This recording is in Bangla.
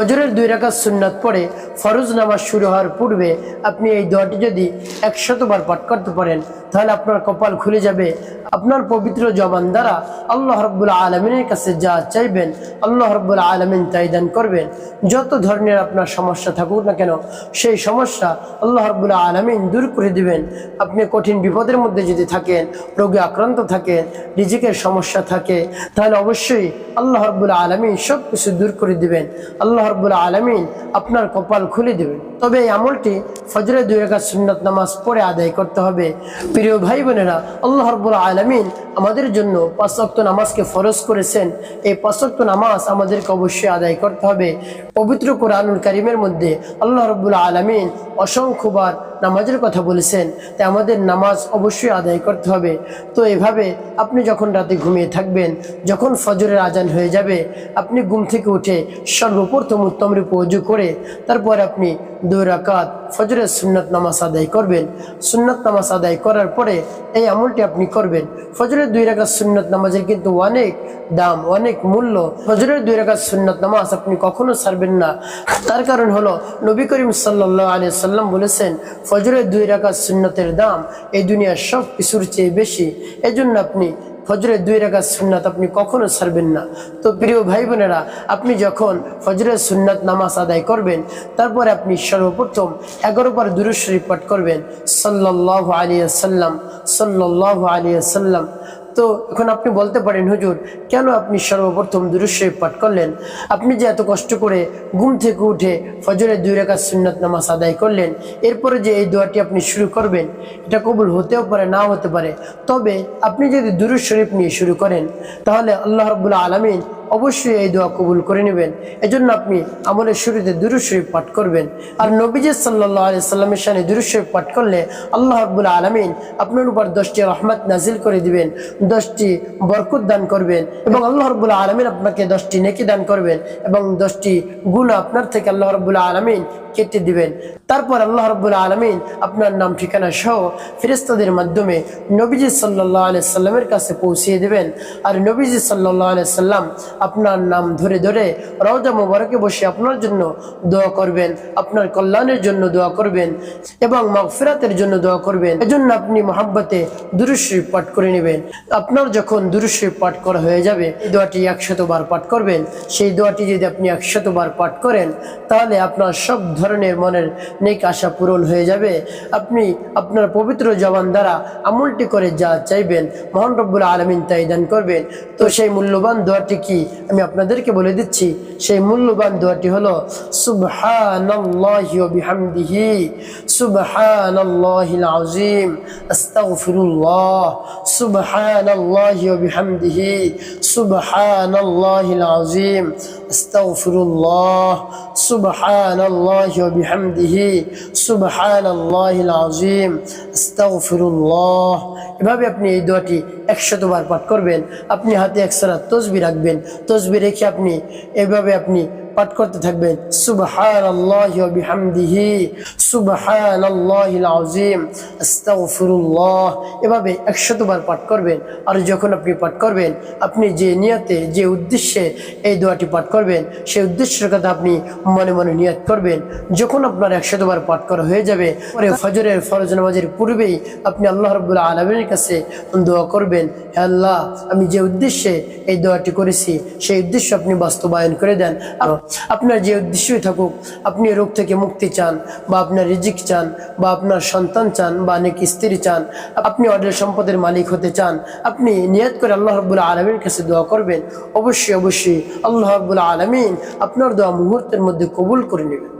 ফজরের দুই রাকাত সুন্নাত পরে ফরজ নামাজ শুরু হওয়ার পূর্বে আপনি এই দোয়াটি যদি একশতবার পাঠ করতে পারেন তাহলে আপনার কপাল খুলে যাবে। আপনার পবিত্র জবান দ্বারা আল্লাহ রব্বুল আলমিনের কাছে যা চাইবেন, আল্লাহ রব্বুল আলমিন তাই দান করবেন। যত ধরনের আপনার সমস্যা থাকুক না কেন, সেই সমস্যা আল্লাহ রব্বুল আলমিন দূর করে দিবেন। আপনি কঠিন বিপদের মধ্যে যদি থাকেন, রোগে আক্রান্ত থাকেন, রিজিকের সমস্যা থাকে, তাহলে অবশ্যই আল্লাহ রব্বুল আলমিন সব কিছু দূর করে দিবেন। আল্লাহ রব্বুল আলমিন আপনার কপাল খুলে দেবেন। তবে এই আমলটি ফজরে দুই রেখা সুন্নত নামাজ পড়ে আদায় করতে হবে। প্রিয় ভাই বোনেরা আল্লাহ রব্বুল আলমিন আমাদের জন্য পাঁচ ওয়াক্ত নামাজকে ফরজ করেছেন। এই পাঁচ ওয়াক্ত নামাজ আমাদেরকে অবশ্যই আদায় করতে হবে। পবিত্র কোরআনুল করিমের মধ্যে আল্লাহ রব্বুল আলমিন অসংখ্যবার নামাজের কথা বলেছেন, তাই আমাদের নামাজ অবশ্যই আদায় করতে হবে। তো এভাবে আপনি যখন রাতে ঘুমিয়ে থাকবেন, যখন ফজরের আজান হয়ে যাবে, আপনি ঘুম থেকে উঠে সর্বপ্রথম উত্তম রূপে অজু করে, তারপর আপনি দুই রাকাত ফজরের সুন্নত নামাজ আদায় করবেন। সুন্নত নামাজ আদায় করার পরে এই আমলটি আপনি করবেন। ফজরের দুই রাকাত সুন্নত নামাজের কিন্তু অনেক দাম, অনেক মূল্য। ফজরের দুই রাকাত সুন্নত নামাজ আপনি কখনো ছাড়বেন না। তার কারণ হলো নবী করিম সাল্লাহ আলিয়া সাল্লাম বলেছেন, ফজরের দুই রাকাত সুন্নতের দাম এই দুনিয়ার সব কিছুর চেয়ে বেশি। এজন্য আপনি ফজরের দুই রাকাত সুন্নাত আপনি কখনো ছাড়বেন না। তো প্রিয় ভাই বোনেরা আপনি যখন ফজরের সুন্নাত নামাজ আদায় করবেন, তারপরে আপনি সর্বপ্রথম এগারো বার দুরুদ শরীফ পাঠ করবেন। সাল্লাহ আলিয়া সাল্লাম সাল্লাহ আলিয়া সাল্লাম তো এখন আপনি বলতে পারেন, হুজুর, কেন আপনি সর্বপ্রথম দুরুশরীফ পাঠ করলেন? আপনি যে এত কষ্ট করে ঘুম থেকে উঠে ফজরে দুই রেখা সুন্নাত নামাজ আদায় করলেন, এরপরে যে এই দোয়াটি আপনি শুরু করবেন, এটা কবুল হতেও পারে না হতে পারে। তবে আপনি যদি দুরুশরীফ নিয়ে শুরু করেন, তাহলে আল্লাহ রবুল্লা আলমিন অবশ্যই এই দোয়া কবুল করে নেবেন। এজন্য আপনি আমলের শুরুতে দুরুদ শরীফ পাঠ করবেন। আর নবীজি সাল্লাহ আলি সাল্লামের সামনে দুরুদ পাঠ করলে আল্লাহ আব্বুল আলমিন আপনার উপর দশটি রহমত নাজিল করে দিবেন, দশটি বরকত দান করবেন এবং আল্লাহ রবুল্লা আলমিন আপনাকে দশটি নেকি দান করবেন এবং দশটি গুণ আপনার থেকে আল্লাহ রবুল্লা আলমিন কেটে দিবেন। তারপর আল্লাহ রবুল্লা আলমিন আপনার নাম, ঠিকানা সহ ফেরেস্তাদের মাধ্যমে নবীজি সাল্লাহ আলি সাল্লামের কাছে পৌঁছিয়ে দেবেন। আর নবীজি সাল্লাহ আলি সাল্লাম আপনার নাম ধরে ধরে রওজা মোবারকে বসে আপনার জন্য দোয়া করবেন, আপনার কল্যাণের জন্য দোয়া করবেন এবং মাগফিরাতের জন্য দোয়া করবেন। এজন্য আপনি মহাব্বতে দুরুশ্রী পাঠ করে নেবেন। আপনার যখন দুরুশ্রী পাঠ করা হয়ে যাবে, এই দোয়াটি একশতবার পাঠ করবেন। সেই দোয়াটি যদি আপনি একশতবার পাঠ করেন, তাহলে আপনার সব ধরনের মনের নেক আশা পূরণ হয়ে যাবে। আপনি আপনার পবিত্র জবান দ্বারা আমলটি করে যা চাইবেন, মহান রব্বুল আলমিন তাই দান করবেন। তো সেই মূল্যবান দোয়াটি কি আমি আপনাদেরকে বলে দিচ্ছি? সেই মূল্যবান দোয়াটি হলো বিহামদিহি, সুবহানাল্লাহিল আযীম, আস্তাগফিরুল্লাহ ওয়া الله سبحان الله وبحمده سبحان الله العظيم সুবহানাল্লাহিল الله এভাবে আপনি এই দোয়াটি একশতবার পাঠ করবেন, আপনি হাতে একসারা তসবি রাখবেন, তসবি রেখে আপনি এভাবে আপনি পাঠ করতে থাকবেন সুবহান আল্লাহ বিহামদিহি সুবহান আল্লাহ এভাবে পাঠ করবেন, আর যখন আপনি পাঠ করবেন, আপনি যে নিয়তে, যে উদ্দেশ্যে এই দোয়াটি পাঠ করবেন, সেই উদ্দেশ্যের কথা আপনি মনে মনে নিয়ত করবেন। যখন আপনার একশতবার পাঠ করা হয়ে যাবে, পরে ফজরের ফরজ নামাজের পূর্বেই আপনি আল্লাহ রবুল্লাহ আলমের কাছে দোয়া করবেন, হে আল্লাহ, আমি যে উদ্দেশ্যে এই দোয়াটি করেছি, সেই উদ্দেশ্য আপনি বাস্তবায়ন করে দেন। আর আপনার যে উদ্দেশ্যই থাকুক, আপনি রোগ থেকে মুক্তি চান বা আপনার রিজিক চান বা আপনার সন্তান চান বা অনেক স্ত্রী চান, আপনি অর্ডার সম্পদের মালিক হতে চান, আপনি নিয়াত করে আল্লাহ রবুল্লা আলমীর কাছে দোয়া করবেন, অবশ্যই অবশ্যই আল্লাহ রবুল্লা আলমিন আপনার দোয়া মুহূর্তের মধ্যে কবুল করে নেবেন।